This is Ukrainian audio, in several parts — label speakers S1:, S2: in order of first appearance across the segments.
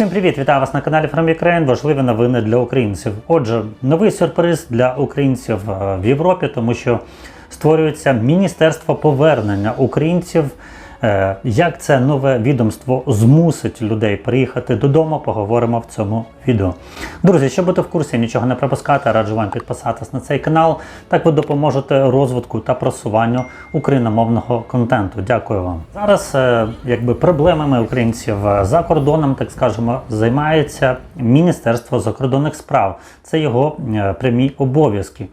S1: Всім привіт! Вітаю вас на каналі From Ukraine. Важливі новини для українців. Отже, новий сюрприз для українців е, в Європі, тому що створюється Міністерство повернення українців. Е, Як це нове відомство змусить людей приїхати додому, поговоримо в цьому відео. Друзі, щоб бути в курсі, нічого не пропускати, раджу вам підписатись на цей канал. Так ви допоможете розвитку та просуванню україномовного контенту. Дякую вам. Зараз е, якби проблемами українців за кордоном, так скажемо, займається Міністерство закордонних справ. Це його е, прямі обов'язки.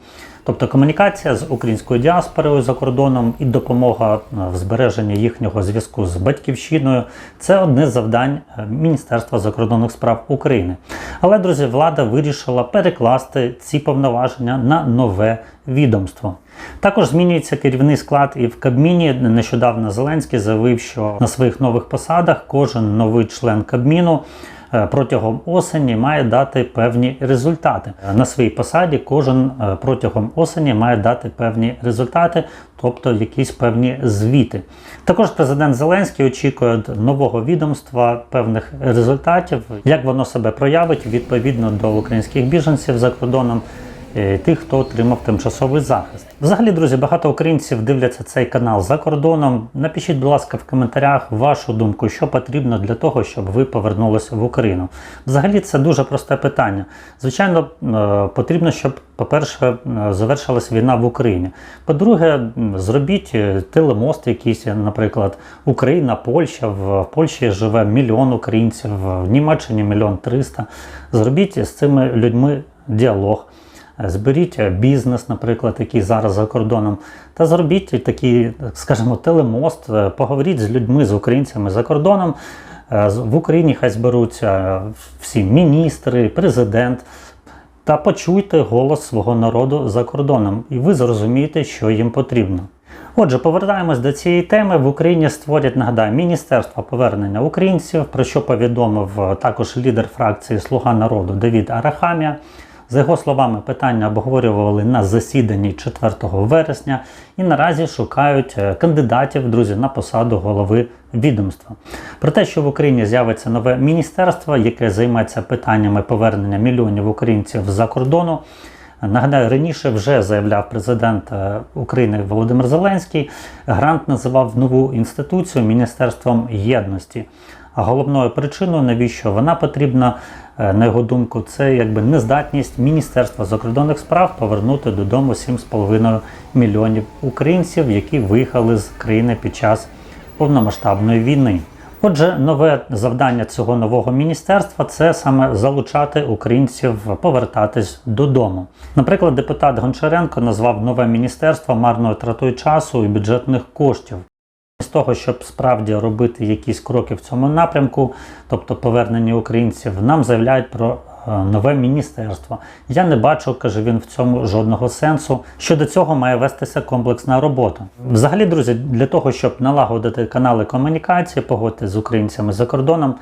S1: Тобто комунікація з українською діаспорою за кордоном і допомога е, в збереженні їхнього зв'язку з батьківщиною це одне з завдань е, Міністерства закордонних справ України. Але, друзі, влада вирішила перекласти ці повноваження на нове відомство. Також змінюється керівний склад і в Кабміні. Нещодавно Зеленський заявив, що на своїх нових посадах кожен новий член Кабміну протягом осені має дати певні результати. На своїй посаді кожен е, протягом осені має дати певні результати, тобто якісь певні звіти. Також президент Зеленський очікує від нового відомства певних результатів, як воно себе проявить відповідно до українських біженців за кордоном. Е, Тих, хто отримав тимчасовий захист. Взагалі, друзі, багато українців дивляться цей канал за кордоном. Напишіть, будь ласка, в коментарях вашу думку, що потрібно для того, щоб ви повернулися в Україну. Взагалі, це дуже просте питання. Звичайно, е, потрібно, щоб, по-перше, завершилась війна в Україні. По-друге, зробіть е, телемост якийсь, наприклад, Україна, Польща. В Польщі живе мільйон українців, в Німеччині мільйон триста. Зробіть з цими людьми діалог. Зберіть бізнес, наприклад, який зараз за кордоном, та зробіть такий, скажімо, телемост, е, поговоріть з людьми, з українцями за кордоном. Е, В Україні хай зберуться е, всі міністри, президент. Та почуйте голос свого народу за кордоном, і ви зрозумієте, що їм потрібно. Отже, повертаємось до цієї теми. В Україні створять, нагадаю, Міністерство повернення українців, про що повідомив е, також лідер фракції Слуга народу Давід Арахамія. За його словами, питання обговорювали на засіданні 4 вересня і наразі шукають е, кандидатів, друзі, на посаду голови відомства. Про те, що в Україні з'явиться нове міністерство, яке займеться питаннями повернення мільйонів українців за кордону. Нагадаю, раніше вже заявляв президент е, України Володимир Зеленський. Грант називав нову інституцію Міністерством єдності. Головною причиною, навіщо вона потрібна, е, на його думку, це якби нездатність Міністерства закордонних справ повернути додому 7,5 мільйонів українців, які виїхали з країни під час повномасштабної війни. Отже, нове завдання цього нового міністерства це саме залучати українців повертатись додому. Наприклад, депутат Гончаренко назвав нове міністерство марною тратою часу і бюджетних коштів. З того, щоб справді робити якісь кроки в цьому напрямку, тобто повернення українців, нам заявляють про е, нове міністерство. Я не бачу, каже він, в цьому жодного сенсу. Щодо цього має вестися комплексна робота. Взагалі, друзі, для того, щоб налагодити канали комунікації, погодити з українцями за кордоном.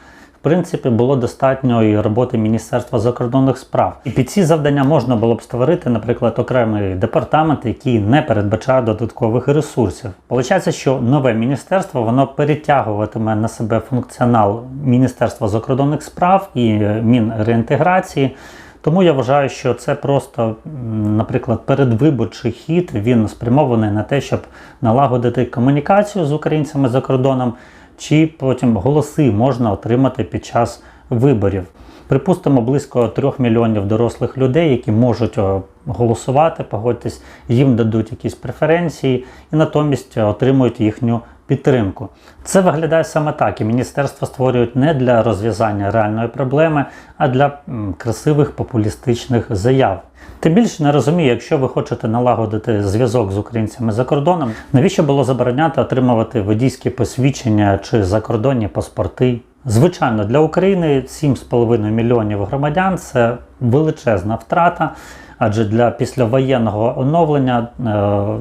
S1: Принципі, було достатньо і роботи Міністерства закордонних справ. І під ці завдання можна було б створити, наприклад, окремий департамент, який не передбачає додаткових ресурсів. Получається, що нове міністерство воно перетягуватиме на себе функціонал Міністерства закордонних справ і е, Мінреінтеграції. Тому я вважаю, що це просто, наприклад, передвиборчий хід. Він спрямований на те, щоб налагодити комунікацію з українцями за кордоном, чи потім голоси можна отримати під час виборів. Припустимо, близько трьох мільйонів дорослих людей, які можуть голосувати, погодьтесь, їм дадуть якісь преференції і натомість отримують їхню підтримку. Це виглядає саме так, і міністерство створюють не для розв'язання реальної проблеми, а для красивих популістичних заяв. Тим більше не розумію, якщо ви хочете налагодити зв'язок з українцями за кордоном, навіщо було забороняти отримувати водійські посвідчення чи закордонні паспорти? Звичайно, для України 7,5 мільйонів громадян це величезна втрата. Адже для післявоєнного оновлення е,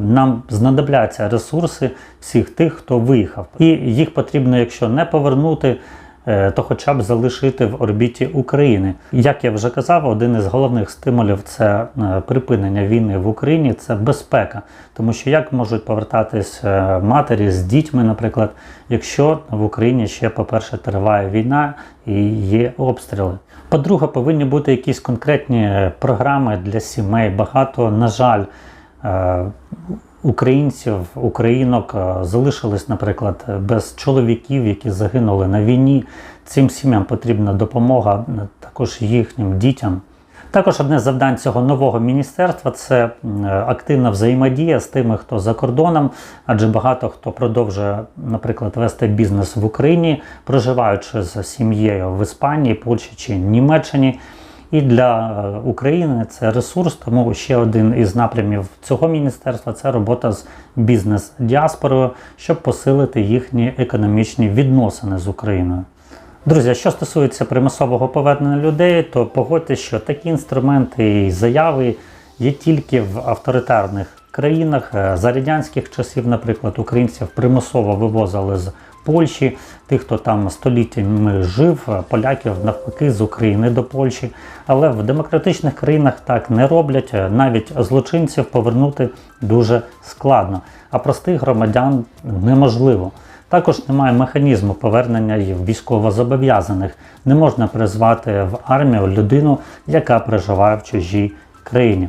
S1: нам знадобляться ресурси всіх тих, хто виїхав, і їх потрібно, якщо не повернути, то хоча б залишити в орбіті України. Як я вже казав, один із головних стимулів це е, припинення війни в Україні, це безпека. Тому що як можуть повертатись е, матері з дітьми, наприклад, якщо в Україні ще, по-перше, триває війна і є обстріли. По-друге, повинні бути якісь конкретні е, програми для сімей. Багато, на жаль, е, українців, українок е, залишились, наприклад, без чоловіків, які загинули на війні. Цим сім'ям потрібна допомога, е, також їхнім дітям. Також одне завдань цього нового міністерства це активна взаємодія з тими, хто за кордоном, адже багато хто продовжує, наприклад, вести бізнес в Україні, проживаючи з сім'єю в Іспанії, Польщі чи Німеччині. І для е, України це ресурс, тому ще один із напрямів цього міністерства це робота з бізнес-діаспорою, щоб посилити їхні економічні відносини з Україною. Друзі, що стосується примусового повернення людей, то погодьте, що такі інструменти і заяви є тільки в авторитарних країнах. Е, За радянських часів, наприклад, українців примусово вивозили з Польщі, тих, хто там століттями жив, поляків навпаки з України до Польщі. Але в демократичних країнах так не роблять. Навіть злочинців повернути дуже складно, а простих громадян неможливо. Також немає механізму повернення військовозобов'язаних. Не можна призвати в армію людину, яка проживає в чужій країні.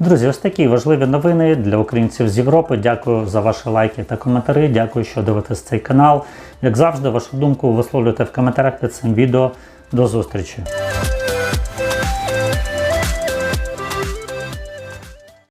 S1: Друзі, ось такі важливі новини для українців з Європи. Дякую за ваші лайки та коментарі. Дякую, що дивитесь цей канал. Як завжди, вашу думку висловлюйте в коментарях під цим відео. До зустрічі!